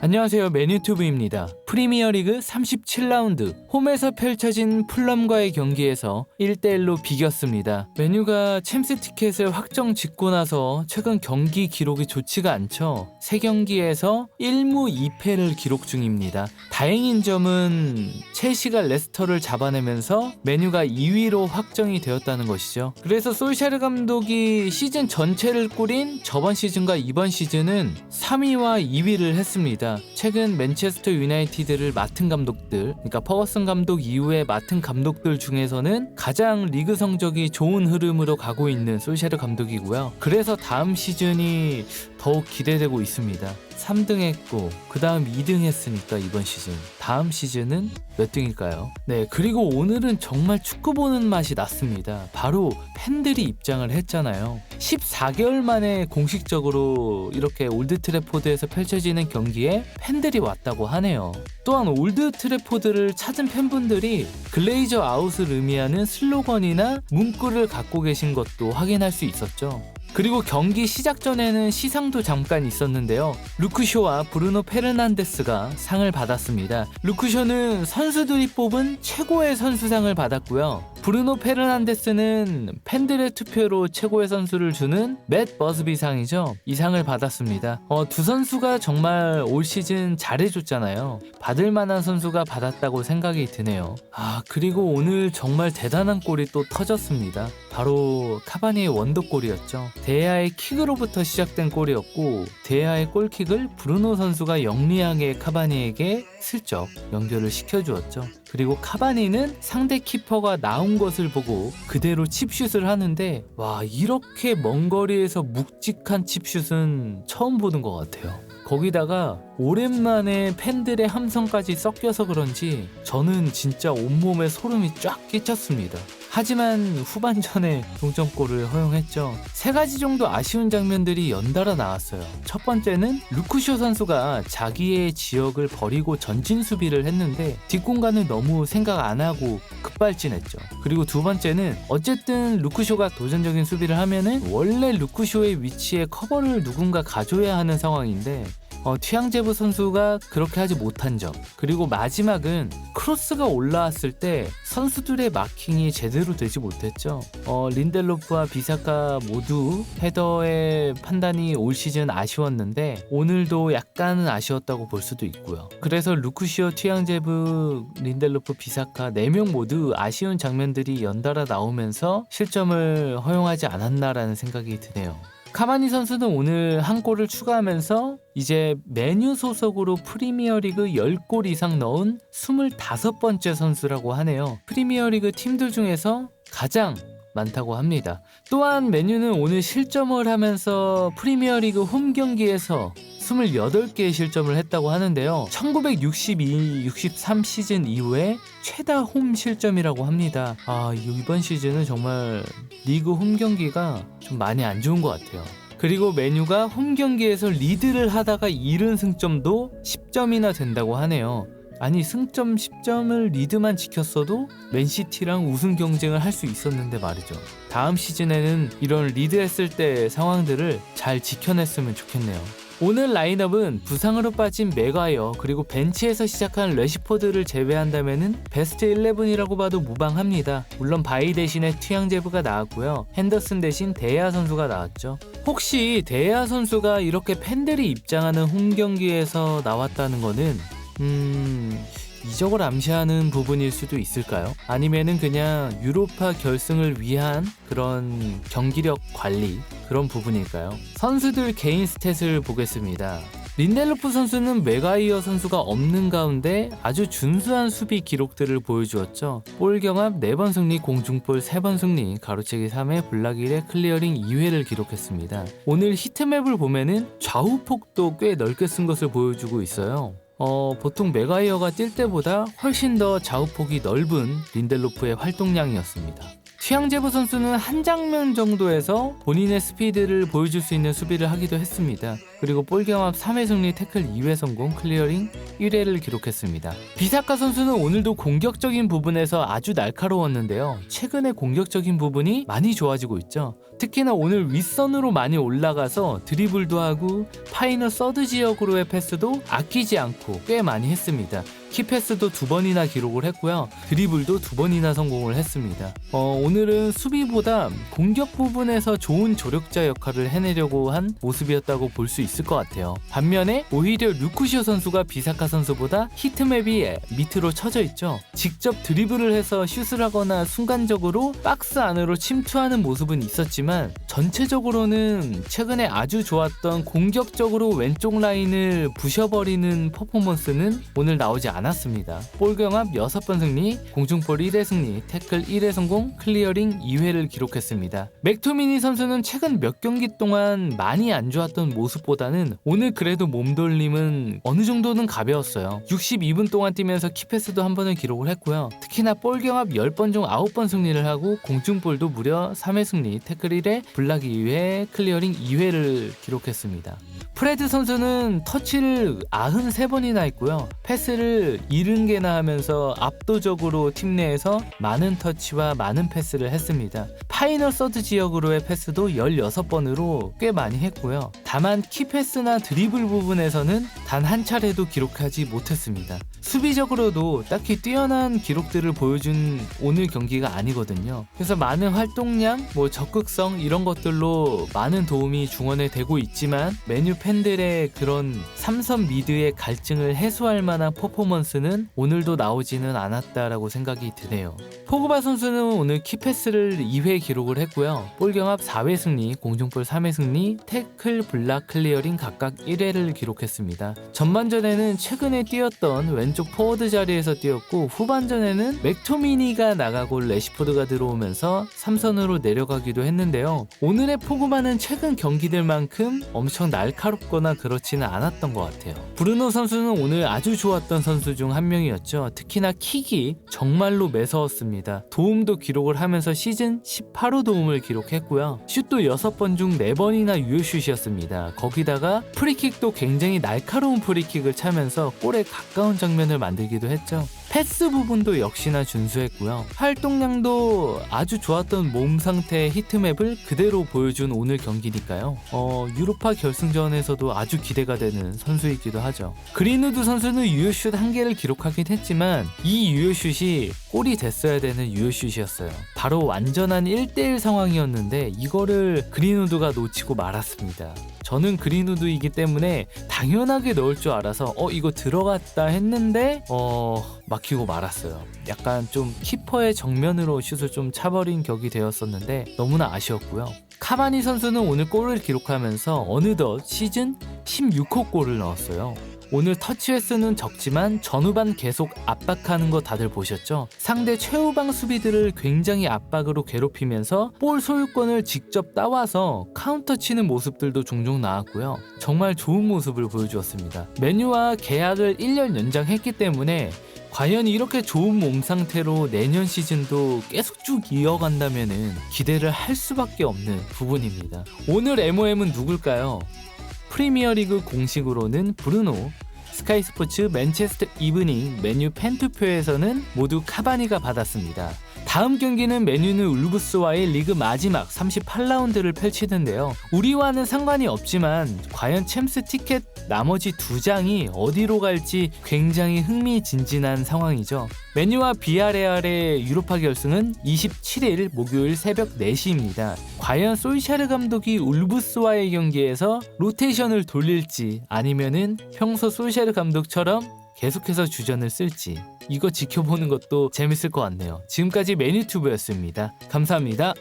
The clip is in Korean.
안녕하세요 메뉴튜브입니다. 프리미어리그 37라운드 홈에서 펼쳐진 풀럼과의 경기에서 1대1로 비겼습니다. 메뉴가 챔스 티켓을 확정 짓고 나서 최근 경기 기록이 좋지가 않죠. 3경기에서 1무 2패를 기록 중입니다. 다행인 점은 첼시가 레스터를 잡아내면서 메뉴가 2위로 확정이 되었다는 것이죠. 그래서 솔샤르 감독이 시즌 전체를 꾸린 저번 시즌과 이번 시즌은 3위와 2위를 했습니다. 최근 맨체스터 유나이티드를 맡은 감독들, 그러니까 퍼거슨 감독 이후에 맡은 감독들 중에서는 가장 리그 성적이 좋은 흐름으로 가고 있는 솔샤르 감독이고요. 그래서 다음 시즌이 더욱 기대되고 있습니다. 3등 했고 그 다음 2등 했으니까 이번 시즌. 다음 시즌은 몇 등일까요? 네 그리고 오늘은 정말 축구 보는 맛이 났습니다. 바로 팬들이 입장을 했잖아요. 14개월 만에 공식적으로 이렇게 올드 트래포드에서 펼쳐지는 경기에 팬들이 왔다고 하네요. 또한 올드 트래포드를 찾은 팬분들이 글레이저 아웃을 의미하는 슬로건이나 문구를 갖고 계신 것도 확인할 수 있었죠 그리고 경기 시작 전에는 시상도 잠깐 있었는데요. 루크쇼와 브루노 페르난데스가 상을 받았습니다. 루크쇼는 선수들이 뽑은 최고의 선수상을 받았고요. 브루노 페르난데스는 팬들의 투표로 최고의 선수를 주는 맷 버스비 상이죠. 이 상을 받았습니다. 어, 두 선수가 정말 올 시즌 잘해줬잖아요. 받을 만한 선수가 받았다고 생각이 드네요. 아, 그리고 오늘 정말 대단한 골이 또 터졌습니다. 바로 카바니의 원더골이었죠. 데아의 킥으로부터 시작된 골이었고 데아의 골킥을 브루노 선수가 영리하게 카바니에게 슬쩍 연결을 시켜주었죠. 그리고 카바니는 상대 키퍼가 나온 것을 보고 그대로 칩슛을 하는데 와 이렇게 먼 거리에서 묵직한 칩슛은 처음 보는 것 같아요. 거기다가 오랜만에 팬들의 함성까지 섞여서 그런지 저는 진짜 온몸에 소름이 쫙 끼쳤습니다. 하지만 후반전에 동점골을 허용했죠. 세 가지 정도 아쉬운 장면들이 연달아 나왔어요. 첫 번째는 루크쇼 선수가 자기의 지역을 버리고 전진 수비를 했는데 뒷공간을 너무 생각 안 하고 급발진했죠. 그리고 두 번째는 어쨌든 루크쇼가 도전적인 수비를 하면은 원래 루크쇼의 위치에 커버를 누군가 가져야 하는 상황인데 어, 튀양제부 선수가 그렇게 하지 못한 점 그리고 마지막은 크로스가 올라왔을 때 선수들의 마킹이 제대로 되지 못했죠. 어, 린델로프와 비사카 모두 헤더의 판단이 올 시즌 아쉬웠는데 오늘도 약간은 아쉬웠다고 볼 수도 있고요. 그래서 루크시오 튀양제부 린델로프 비사카 4명 모두 아쉬운 장면들이 연달아 나오면서 실점을 허용하지 않았나라는 생각이 드네요 카바니 선수는 오늘 한 골을 추가하면서 이제 메뉴 소속으로 프리미어리그 10골 이상 넣은 25번째 선수라고 하네요. 프리미어리그 팀들 중에서 가장 많다고 합니다. 또한 메뉴는 오늘 실점을 하면서 프리미어리그 홈 경기에서 28개의 실점을 했다고 하는데요. 1962, 63 시즌 이후에 최다 홈 실점이라고 합니다. 아, 이번 시즌은 정말 리그 홈 경기가 좀 많이 안 좋은 것 같아요. 그리고 메뉴가 홈 경기에서 리드를 하다가 잃은 승점도 10점이나 된다고 하네요. 아니 승점 10점을 리드만 지켰어도 맨시티랑 우승 경쟁을 할 수 있었는데 말이죠. 다음 시즌에는 이런 리드했을 때 상황들을 잘 지켜냈으면 좋겠네요. 오늘 라인업은 부상으로 빠진 맥가이어 그리고 벤치에서 시작한 레시포드를 제외한다면은 베스트 11이라고 봐도 무방합니다. 물론 바이 대신에 튀양제브가 나왔고요. 핸더슨 대신 데야 선수가 나왔죠. 혹시 데야 선수가 이렇게 팬들이 입장하는 홈 경기에서 나왔다는 거는 음... 이적을 암시하는 부분일 수도 있을까요? 아니면은 그냥 유로파 결승을 위한 그런 경기력 관리 그런 부분일까요? 선수들 개인 스탯을 보겠습니다. 린델로프 선수는 메가이어 선수가 없는 가운데 아주 준수한 수비 기록들을 보여주었죠. 볼 경합 4번 승리, 공중볼 3번 승리, 가로채기 3회, 블락 1회, 클리어링 2회를 기록했습니다. 오늘 히트맵을 보면은 좌우폭도 꽤 넓게 쓴 것을 보여주고 있어요. 어, 보통 메가이어가 뛸 때보다 훨씬 더 좌우폭이 넓은 린델로프의 활동량이었습니다. 취향제보 선수는 한 장면 정도에서 본인의 스피드를 보여줄 수 있는 수비를 하기도 했습니다. 그리고 볼 경합 3회 승리 태클 2회 성공 클리어링 1회를 기록했습니다. 비사카 선수는 오늘도 공격적인 부분에서 아주 날카로웠는데요. 최근에 공격적인 부분이 많이 좋아지고 있죠. 특히나 오늘 윗선으로 많이 올라가서 드리블도 하고 파이널 서드 지역으로의 패스도 아끼지 않고 꽤 많이 했습니다. 키패스도 두 번이나 기록을 했고요. 드리블도 두 번이나 성공을 했습니다. 어, 오늘은 수비보다 공격 부분에서 좋은 조력자 역할을 해내려고 한 모습이었다고 볼 수 있을 것 같아요. 반면에 오히려 루쿠시오 선수가 비사카 선수보다 히트맵이 밑으로 쳐져 있죠. 직접 드리블을 해서 슛을 하거나 순간적으로 박스 안으로 침투하는 모습은 있었지만 전체적으로는 최근에 아주 좋았던 공격적으로 왼쪽 라인을 부셔버리는 퍼포먼스는 오늘 나오지 않았습니다. 볼 경합 6번 승리, 공중볼 1회 승리, 태클 1회 성공, 클리어링 2회를 기록했습니다. 맥토미니 선수는 최근 몇 경기 동안 많이 안 좋았던 모습보다는 오늘 그래도 몸돌림은 어느 정도는 가벼웠어요. 62분 동안 뛰면서 키패스도 한 번을 기록을 했고요. 특히나 볼 경합 10번 중 9번 승리를 하고 공중볼도 무려 3회 승리, 태클 1회, 블락 2회, 클리어링 2회를 기록했습니다. 프레드 선수는 터치를 93번이나 했고요. 패스를 70개나 하면서 압도적으로 팀 내에서 많은 터치와 많은 패스를 했습니다. 파이널 서드 지역으로의 패스도 16번으로 꽤 많이 했고요. 다만 키패스나 드리블 부분에서는 단 한 차례도 기록하지 못했습니다. 수비적으로도 딱히 뛰어난 기록들을 보여준 오늘 경기가 아니거든요. 그래서 많은 활동량, 뭐 적극성 이런 것들로 많은 도움이 중원에 되고 있지만 메뉴 팬들의 그런 삼선 미드의 갈증을 해소할 만한 퍼포먼스는 오늘도 나오지는 않았다라고 생각이 드네요. 포그바 선수는 오늘 키패스를 2회 기록을 했고요. 볼 경합 4회 승리, 공중볼 3회 승리, 태클, 블락, 클리어링 각각 1회를 기록했습니다. 전반전에는 최근에 뛰었던 왼쪽 포워드 자리에서 뛰었고 후반전에는 맥토미니가 나가고 레시포드가 들어오면서 3선으로 내려가기도 했는데요. 오늘의 포그바는 최근 경기들만큼 엄청 날카롭거나 그렇지는 않았던 것 같아요. 브루노 선수는 오늘 아주 좋았던 선수 중 한 명이었죠. 특히나 킥이 정말로 매서웠습니다. 도움도 기록을 하면서 시즌 18호 도움을 기록했고요. 슛도 6번 중 4번이나 유효슛이었습니다. 거기다가 프리킥도 굉장히 날카로운 프리킥을 차면서 골에 가까운 장면 을 만들기도 했죠. 패스 부분도 역시나 준수했고요. 활동량도 아주 좋았던 몸 상태의 히트맵을 그대로 보여준 오늘 경기니까요. 어, 유로파 결승전에서도 아주 기대가 되는 선수이기도 하죠. 그린우드 선수는 유효슛 한 개를 기록하긴 했지만 이 유효슛이 골이 됐어야 되는 유효슛이었어요. 바로 완전한 1대1 상황이었는데 이거를 그린우드가 놓치고 말았습니다. 저는 그린우드이기 때문에 당연하게 넣을 줄 알아서 어 이거 들어갔다 했는데 어 막히고 말았어요. 약간 좀 키퍼의 정면으로 슛을 좀 차버린 격이 되었었는데 너무나 아쉬웠고요. 카바니 선수는 오늘 골을 기록하면서 어느덧 시즌 16호 골을 넣었어요. 오늘 터치 횟수는 적지만 전후반 계속 압박하는 거 다들 보셨죠? 상대 최후방 수비들을 굉장히 압박으로 괴롭히면서 볼 소유권을 직접 따와서 카운터 치는 모습들도 종종 나왔고요. 정말 좋은 모습을 보여주었습니다. 메뉴와 계약을 1년 연장했기 때문에 과연 이렇게 좋은 몸 상태로 내년 시즌도 계속 쭉 이어간다면 기대를 할 수밖에 없는 부분입니다. 오늘 MOM은 누굴까요? 프리미어리그 공식으로는 브루노, 스카이 스포츠 맨체스터 이브닝 메뉴 팬투표에서는 모두 카바니가 받았습니다. 다음 경기는 메뉴는 울브스와의 리그 마지막 38라운드를 펼치는데요. 우리와는 상관이 없지만 과연 챔스 티켓 나머지 두 장이 어디로 갈지 굉장히 흥미진진한 상황이죠. 메뉴와 비아레알의 유로파 결승은 27일 목요일 새벽 4시입니다. 과연 솔샤르 감독이 울브스와의 경기에서 로테이션을 돌릴지 아니면은 평소 솔샤르 감독처럼 계속해서 주전을 쓸지 이거 지켜보는 것도 재밌을 것 같네요. 지금까지 메뉴튜브였습니다. 감사합니다.